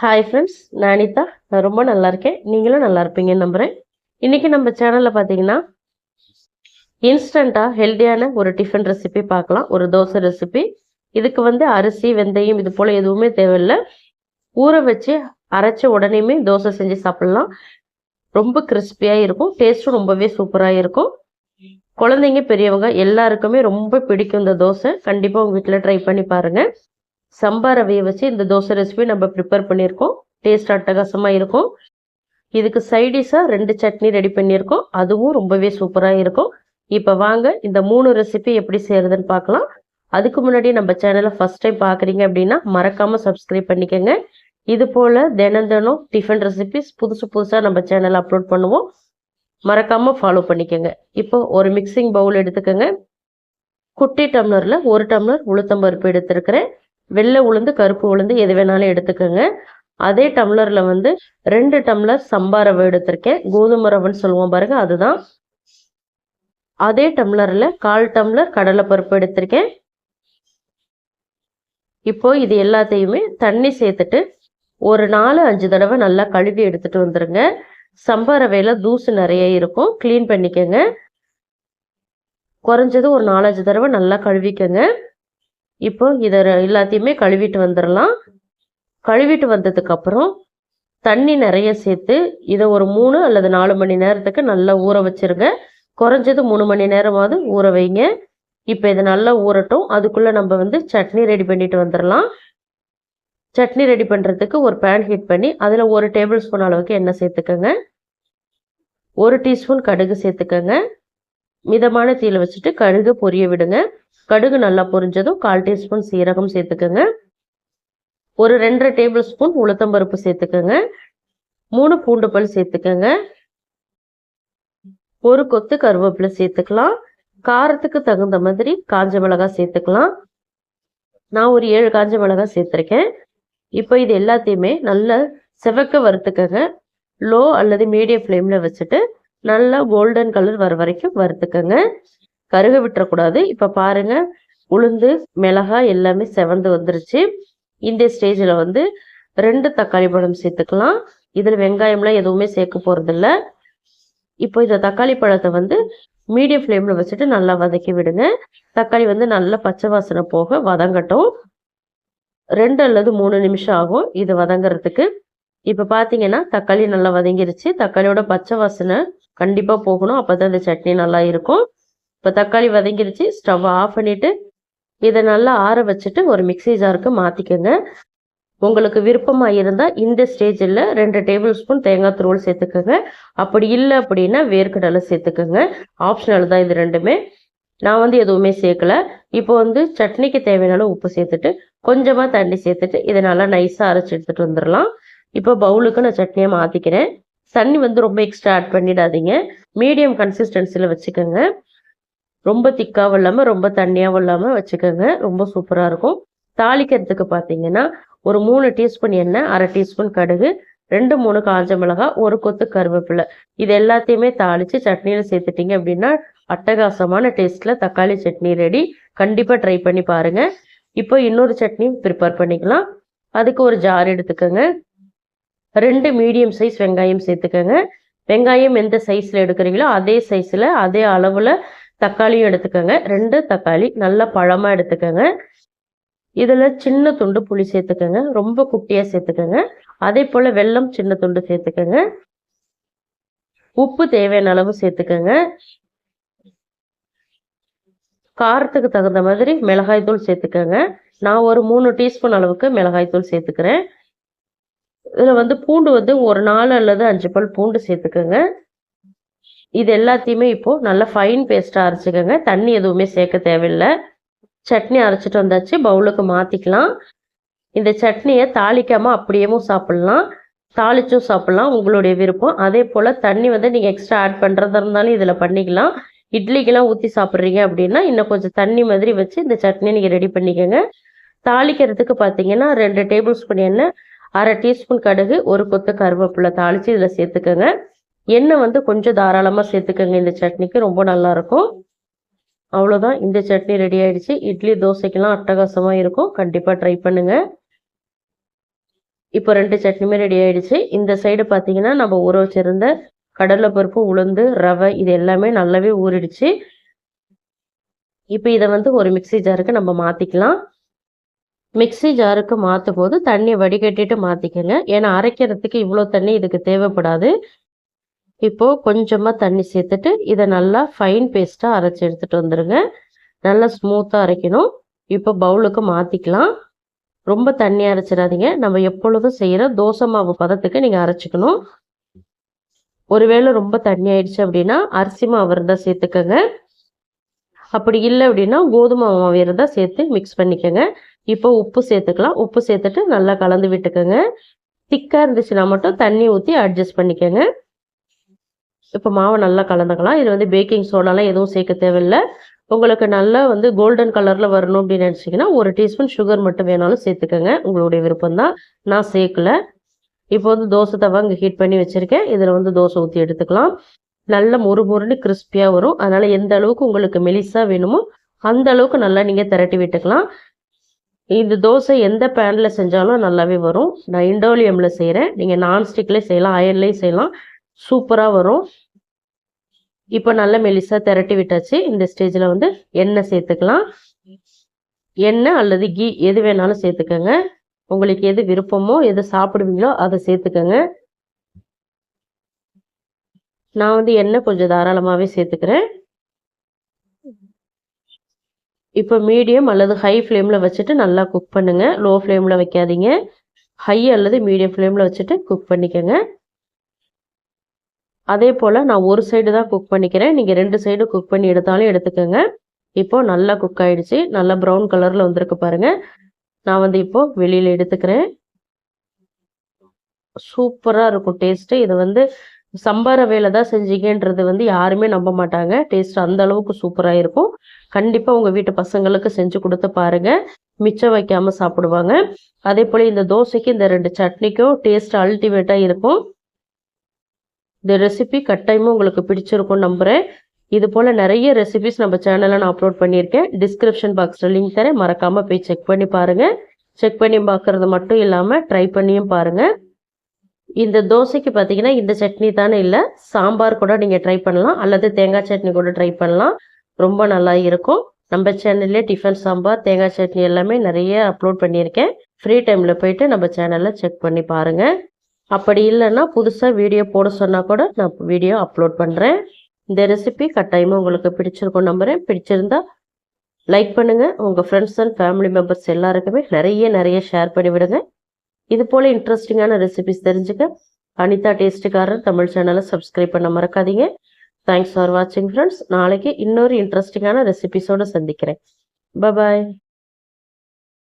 Hi friends நான் அனிதா. நான் ரொம்ப நல்லா இருக்கேன். நீங்களும் நல்லா இருப்பீங்கன்னு நம்புகிறேன் இன்றைக்கி நம்ம சேனலில் பார்த்தீங்கன்னா இன்ஸ்டண்ட்டாக ஹெல்த்தியான ஒரு டிஃபன் ரெசிபி பார்க்கலாம். ஒரு தோசை ரெசிபி இதுக்கு வந்து அரிசி வெந்தயம் இது போல் எதுவுமே தேவையில்லை. ஊற வச்சு அரைச்ச உடனேயுமே தோசை செஞ்சு சாப்பிட்லாம். ரொம்ப கிறிஸ்பியாக இருக்கும். டேஸ்ட்டும் ரொம்பவே சூப்பராக இருக்கும். குழந்தைங்க பெரியவங்க எல்லாருக்குமே ரொம்ப பிடிக்கும் இந்த தோசை. கண்டிப்பாக உங்கள் வீட்டில் ட்ரை பண்ணி பாருங்கள் சம்பா ரவையை வச்சு இந்த தோசை ரெசிபி நம்ம ப்ரிப்பேர் பண்ணியிருக்கோம். டேஸ்ட் அட்டகாசமாக இருக்கும். இதுக்கு சைடிஷாக ரெண்டு சட்னி ரெடி பண்ணியிருக்கோம். அதுவும் ரொம்பவே சூப்பராக இருக்கும். இப்போ வாங்க இந்த மூணு ரெசிபி எப்படி செய்கிறதுன்னு பார்க்கலாம். அதுக்கு முன்னாடி நம்ம சேனலை ஃபஸ்ட் டைம் பார்க்குறீங்க அப்படின்னா மறக்காமல் சப்ஸ்கிரைப் பண்ணிக்கோங்க. இது போல் தினம் தினம் டிஃபன் ரெசிபிஸ் புதுசு புதுசாக நம்ம சேனலை அப்லோட் பண்ணுவோம். மறக்காமல் ஃபாலோ பண்ணிக்கோங்க. இப்போ ஒரு மிக்சிங் பவுல் எடுத்துக்கோங்க. குட்டி டம்ளரில் ஒரு டம்ளர் உளுத்தம்பருப்பு எடுத்துருக்கிறேன். வெள்ளை உளுந்து கருப்பு உளுந்து எது வேணாலும் எடுத்துக்கோங்க. அதே டம்ளரில் வந்து ரெண்டு டம்ளர் சம்பா ரவை எடுத்திருக்கேன். கோதுமை ரவைன்னு சொல்லுவோம் பாருங்க அதுதான். அதே டம்ளரில் கால் டம்ளர் கடலைப்பருப்பு எடுத்திருக்கேன். இப்போ இது எல்லாத்தையுமே தண்ணி சேர்த்துட்டு ஒரு நாலு அஞ்சு தடவை நல்லா கழுவி எடுத்துட்டு வந்துடுங்க சம்பா ரவையில் தூசு நிறைய இருக்கும். க்ளீன் பண்ணிக்கோங்க. குறைஞ்சது ஒரு நாலஞ்சு தடவை நல்லா கழுவிக்கோங்க. இப்போ இதை எல்லாத்தையுமே கழுவிட்டு வந்துடலாம் கழுவிட்டு வந்ததுக்கப்புறம் தண்ணி நிறைய சேர்த்து இதை ஒரு மூணு அல்லது நாலு மணி நேரத்துக்கு நல்லா ஊற வச்சுருங்க. குறைஞ்சது மூணு மணி நேரமாவது ஊற வைங்க. இப்போ இதை நல்லா ஊறட்டும். அதுக்குள்ளே நம்ம வந்து சட்னி ரெடி பண்ணிட்டு வந்துடலாம் சட்னி ரெடி பண்ணுறதுக்கு ஒரு பேன் ஹீட் பண்ணி அதில் ஒரு டேபிள் ஸ்பூன் அளவுக்கு எண்ணெய் சேர்த்துக்கோங்க. ஒரு டீஸ்பூன் கடுகு சேர்த்துக்கோங்க. மிதமான தீயில் வச்சுட்டு கடுகு பொரிய விடுங்க. கடுகு நல்லா பொரிஞ்சதும் கால் டீஸ்பூன் சீரகம் சேர்த்துக்கோங்க. ஒரு ரெண்டரை டேபிள் ஸ்பூன் உளுத்தம்பருப்பு சேர்த்துக்கோங்க. மூணு பூண்டு பல் சேர்த்துக்கோங்க. ஒரு கொத்து கருவேப்பிலை சேர்த்துக்கலாம். காரத்துக்கு தகுந்த மாதிரி காஞ்ச மிளகாய் சேர்த்துக்கலாம். நான் ஒரு ஏழு காஞ்ச மிளகாய் சேர்த்துருக்கேன். இப்போ இது எல்லாத்தையுமே நல்லா செவக்க வறுத்துக்கங்க. லோ அல்லது மீடியம் ஃப்ளேமில் வச்சுட்டு நல்லா கோல்டன் கலர் வர வரைக்கும் வறுத்துக்கங்க. கருக விட்டுறக்கூடாது. இப்போ பாருங்க உளுந்து மிளகாய் எல்லாமே செவந்து வந்துருச்சு. இந்த ஸ்டேஜில் வந்து ரெண்டு தக்காளி பழம் சேர்த்துக்கலாம். இதில் வெங்காயம்லாம் எதுவுமே சேர்க்க போகிறதில்ல இப்போ இந்த தக்காளி பழத்தை வந்து மீடியம் ஃப்ளேமில் வச்சுட்டு நல்லா வதக்கி விடுங்க. தக்காளி வந்து நல்லா பச்சை வாசனை போக வதங்கட்டும். ரெண்டு அல்லது மூணு நிமிஷம் ஆகும் இது வதங்கிறதுக்கு. இப்போ பார்த்தீங்கன்னா தக்காளி நல்லா வதங்கிருச்சு. தக்காளியோட பச்சை வாசனை கண்டிப்பாக போகணும். அப்போ தான் இந்த சட்னி நல்லா இருக்கும். இப்போ தக்காளி வதங்கிருச்சு ஸ்டவ் ஆஃப் பண்ணிவிட்டு இதை நல்லா ஆற வச்சுட்டு ஒரு மிக்சி ஜாருக்கு மாற்றிக்கோங்க உங்களுக்கு விருப்பமாக இருந்தால் இந்த ஸ்டேஜில் ரெண்டு டேபிள் ஸ்பூன் தேங்காய் துருவல் சேர்த்துக்கோங்க. அப்படி இல்லை அப்படின்னா வேர்க்கடலை சேர்த்துக்கோங்க. ஆப்ஷனல் தான் இது ரெண்டுமே. நான் வந்து எதுவுமே சேர்க்கல. இப்போ வந்து சட்னிக்கு தேவையான உப்பு சேர்த்துட்டு கொஞ்சமாக தண்ணி சேர்த்துட்டு இதை நல்லா நைஸாக அரைச்சி எடுத்துகிட்டு வந்துடலாம். இப்போ பவுலுக்கு நான் சட்னியை மாற்றிக்கிறேன் தண்ணி வந்து ரொம்ப எக்ஸ்ட்ரா ஆட் பண்ணிடாதீங்க. மீடியம் கன்சிஸ்டன்சியில் வச்சுக்கோங்க. ரொம்ப திக்காகவும் இல்லாமல் ரொம்ப தண்ணியாகவும் இல்லாமல் வச்சுக்கோங்க. ரொம்ப சூப்பராக இருக்கும். தாளிக்கிறதுக்கு பார்த்தீங்கன்னா ஒரு மூணு டீஸ்பூன் எண்ணெய் அரை டீஸ்பூன் கடுகு ரெண்டு மூணு காஞ்ச மிளகாய் ஒரு கொத்து கருவேப்பிலை. இது எல்லாத்தையுமே தாளித்து சட்னியில் சேர்த்துட்டிங்க அப்படின்னா அட்டகாசமான டேஸ்ட்டில் தக்காளி சட்னி ரெடி கண்டிப்பாக ட்ரை பண்ணி பாருங்கள் இப்போ இன்னொரு சட்னி ப்ரிப்பேர் பண்ணிக்கலாம். அதுக்கு ஒரு ஜார் எடுத்துக்கோங்க. ரெண்டு மீடியம் சைஸ் வெங்காயம் சேர்த்துக்கோங்க. வெங்காயம் எந்த சைஸில் எடுக்கிறீங்களோ அதே சைஸில் அதே அளவில் தக்காளியும் எடுத்துக்கோங்க. ரெண்டு தக்காளி நல்லா பழமாக எடுத்துக்கோங்க. இதில் சின்ன துண்டு புளி சேர்த்துக்கோங்க. ரொம்ப குட்டியாக சேர்த்துக்கோங்க. அதே போல் வெல்லம் சின்ன துண்டு சேர்த்துக்கோங்க. உப்பு தேவையான அளவு சேர்த்துக்கோங்க. காரத்துக்கு தகுந்த மாதிரி மிளகாய்த்தூள் சேர்த்துக்கோங்க. நான் ஒரு மூணு டீஸ்பூன் அளவுக்கு மிளகாய்த்தூள் சேர்த்துக்கிறேன். இதில் வந்து பூண்டு வந்து ஒரு நாலு அல்லது அஞ்சு பல் பூண்டு சேர்த்துக்கோங்க. இது எல்லாத்தையுமே இப்போது நல்லா ஃபைன் பேஸ்ட்டாக அரைச்சிக்கோங்க. தண்ணி எதுவுமே சேர்க்க தேவையில்லை. சட்னி அரைச்சிட்டு வந்தாச்சு. பவுலுக்கு மாற்றிக்கலாம் இந்த சட்னியை தாளிக்காமல் அப்படியேவும் சாப்பிட்லாம். தாளிச்சும் சாப்பிட்லாம். உங்களுடைய விருப்பம். அதே போல் தண்ணி வந்து நீங்கள் எக்ஸ்ட்ரா ஆட் பண்ணுறதா இருந்தாலும் இதில் பண்ணிக்கலாம். இட்லிக்கெல்லாம் ஊற்றி சாப்பிட்றீங்க அப்படின்னா இன்னும் கொஞ்சம் தண்ணி மாதிரி வச்சு இந்த சட்னியை நீங்கள் ரெடி பண்ணிக்கோங்க. தாளிக்கிறதுக்கு பார்த்தீங்கன்னா ரெண்டு டேபிள் ஸ்பூன் எண்ணெய் அரை டீஸ்பூன் கடுகு ஒரு கொத்து கருவேப்பிலை தாளித்து இதில் சேர்த்துக்கோங்க. எண்ணெய் வந்து கொஞ்சம் தாராளமாக சேர்த்துக்கோங்க. இந்த சட்னிக்கு ரொம்ப நல்லாயிருக்கும். அவ்வளோதான் இந்த சட்னி ரெடி ஆயிடுச்சு. இட்லி தோசைக்கெல்லாம் அட்டகாசமாக இருக்கும். கண்டிப்பாக ட்ரை பண்ணுங்கள் இப்போ ரெண்டு சட்னியுமே ரெடி ஆயிடுச்சு. இந்த சைடு பார்த்தீங்கன்னா நம்ம ஊற வச்சிருந்த கடலைப்பருப்பு உளுந்து ரவை இது எல்லாமே நல்லாவே ஊறிடுச்சு. இப்போ இதை வந்து ஒரு மிக்ஸி ஜாருக்கு நம்ம மாற்றிக்கலாம் மிக்ஸி ஜாருக்கு மாற்றும் போது தண்ணியை வடிகட்டிட்டு மாற்றிக்கோங்க ஏன்னா அரைக்கிறதுக்கு இவ்வளோ தண்ணி இதுக்கு தேவைப்படாது. இப்போது கொஞ்சமாக தண்ணி சேர்த்துட்டு இதை நல்லா ஃபைன் பேஸ்ட்டாக அரைச்சி எடுத்துகிட்டு வந்துடுங்க நல்லா ஸ்மூத்தாக அரைக்கணும். இப்போ பவுலுக்கு மாற்றிக்கலாம் ரொம்ப தண்ணி அரைச்சிடாதீங்க. நம்ம எப்பொழுதும் செய்கிற தோசை மாவு பதத்துக்கு நீங்கள் அரைச்சிக்கணும். ஒருவேளை ரொம்ப தண்ணி ஆயிடுச்சு அப்படின்னா அரிசி மாவு இருந்தால் சேர்த்துக்கோங்க. அப்படி இல்லை அப்படின்னா கோதுமை மாவு இருந்தால் சேர்த்து மிக்ஸ் பண்ணிக்கோங்க. இப்போ உப்பு சேர்த்துக்கலாம். உப்பு சேர்த்துட்டு நல்லா கலந்து விட்டுக்கோங்க. திக்காக இருந்துச்சுன்னா மட்டும் தண்ணி ஊற்றி அட்ஜஸ்ட் பண்ணிக்கோங்க. இப்போ மாவை நல்லா கலந்துக்கலாம். இது வந்து பேக்கிங் சோடாலாம் எதுவும் சேர்க்க தேவையில்லை. உங்களுக்கு நல்லா வந்து கோல்டன் கலரில் வரணும் அப்படின்னு நினச்சிங்கன்னா ஒரு டீஸ்பூன் சுகர் மட்டும் வேணாலும் சேர்த்துக்கோங்க. உங்களுடைய விருப்பம் தான் நான் சேர்க்கல. இப்போ வந்து தோசை தவா இங்கே ஹீட் பண்ணி வச்சுருக்கேன். இதில் வந்து தோசை ஊற்றி எடுத்துக்கலாம். நல்ல மொறு மொறுன்னு கிறிஸ்பியாக வரும். அதனால் எந்த அளவுக்கு உங்களுக்கு மெலிசாக வேணுமோ அந்த அளவுக்கு நல்லா நீங்கள் திரட்டி விட்டுக்கலாம். இந்த தோசை எந்த பேனில் செஞ்சாலும் நல்லாவே வரும். நான் இண்டோலியமில் செய்கிறேன் நீங்கள் நான்ஸ்டிக்லேயும் செய்யலாம். அயன்லேயும் செய்யலாம். சூப்பராக வரும். இப்போ நல்ல மெலிசாக திரட்டி விட்டாச்சு. இந்த ஸ்டேஜில் வந்து எண்ணெய் சேர்த்துக்கலாம். எண்ணெய் அல்லது கீ எது வேணாலும் சேர்த்துக்கோங்க. உங்களுக்கு எது விருப்பமோ எது சாப்பிடுவீங்களோ அதை சேர்த்துக்கோங்க. நான் வந்து எண்ணெய் கொஞ்சம் தாராளமாகவே சேர்த்துக்கிறேன். இப்போ மீடியம் அல்லது ஹை ஃப்ளேமில் வச்சுட்டு நல்லா குக் பண்ணுங்கள் லோ ஃப்ளேமில் வைக்காதீங்க. ஹை அல்லது மீடியம் ஃப்ளேமில் வச்சுட்டு குக் பண்ணிக்கோங்க. அதே போல் நான் ஒரு சைடு தான் குக் பண்ணிக்கிறேன். நீங்கள் ரெண்டு சைடு குக் பண்ணி எடுத்தாலும் எடுத்துக்கோங்க. இப்போ நல்லா குக் ஆகிடுச்சு நல்லா ப்ரௌன் கலரில் வந்திருக்கு பாருங்கள் நான் வந்து இப்போது வெளியில் எடுத்துக்கிறேன். சூப்பராக இருக்கும் டேஸ்ட்டு இது வந்து சம்பார வேலை தான் செஞ்சீங்கன்றது வந்து யாருமே நம்ப மாட்டாங்க. டேஸ்ட் அந்த அளவுக்கு சூப்பராக இருக்கும். கண்டிப்பாக உங்கள் வீட்டு பசங்களுக்கு செஞ்சு கொடுத்து பாருங்கள் மிச்சம் வைக்காமல் சாப்பிடுவாங்க. அதே போல் இந்த தோசைக்கு இந்த ரெண்டு சட்னிக்கும் டேஸ்ட் அல்டிமேட்டாக இருக்கும். இந்த ரெசிபி கட்டாயமாக உங்களுக்கு பிடிச்சிருக்கும் நம்புகிறேன் இது போல் நிறைய ரெசிபிஸ் நம்ம சேனலில் நான் அப்லோட் பண்ணியிருக்கேன். டிஸ்கிரிப்ஷன் பாக்ஸில் லிங்க் தரேன். மறக்காமல் போய் செக் பண்ணி பாருங்கள் செக் பண்ணி பார்க்குறது மட்டும் இல்லாமல் ட்ரை பண்ணியும் பாருங்கள் இந்த தோசைக்கு பார்த்தீங்கன்னா இந்த சட்னி தானே இல்லை சாம்பார் கூட நீங்கள் ட்ரை பண்ணலாம். அல்லது தேங்காய் சட்னி கூட ட்ரை பண்ணலாம். ரொம்ப நல்லா இருக்கும். நம்ம சேனல்லே டிஃபன் சாம்பார் தேங்காய் சட்னி எல்லாமே நிறைய அப்லோட் பண்ணியிருக்கேன். ஃப்ரீ டைமில் போயிட்டு நம்ம சேனலில் செக் பண்ணி பாருங்கள் அப்படி இல்லைன்னா புதுசாக வீடியோ போட சொன்னால் கூட நான் வீடியோ அப்லோட் பண்ணுறேன் இந்த ரெசிபி கட்டாயமாக உங்களுக்கு பிடிச்சிருக்கும் நம்புகிறேன் பிடிச்சிருந்தா லைக் பண்ணுங்கள் உங்கள் ஃப்ரெண்ட்ஸ் அண்ட் ஃபேமிலி மெம்பர்ஸ் எல்லாருக்குமே நிறைய நிறைய ஷேர் பண்ணிவிடுங்க இது போல் இன்ட்ரெஸ்டிங்கான ரெசிபிஸ் தெரிஞ்சுக்க அனிதா டேஸ்ட்டுக்காரர் தமிழ் சேனலை சப்ஸ்கிரைப் பண்ண மறக்காதீங்க. தேங்க்ஸ் ஃபார் வாட்சிங் ஃப்ரெண்ட்ஸ் நாளைக்கு இன்னொரு இன்ட்ரெஸ்டிங்கான ரெசிபிஸோடு சந்திக்கிறேன். பபாய்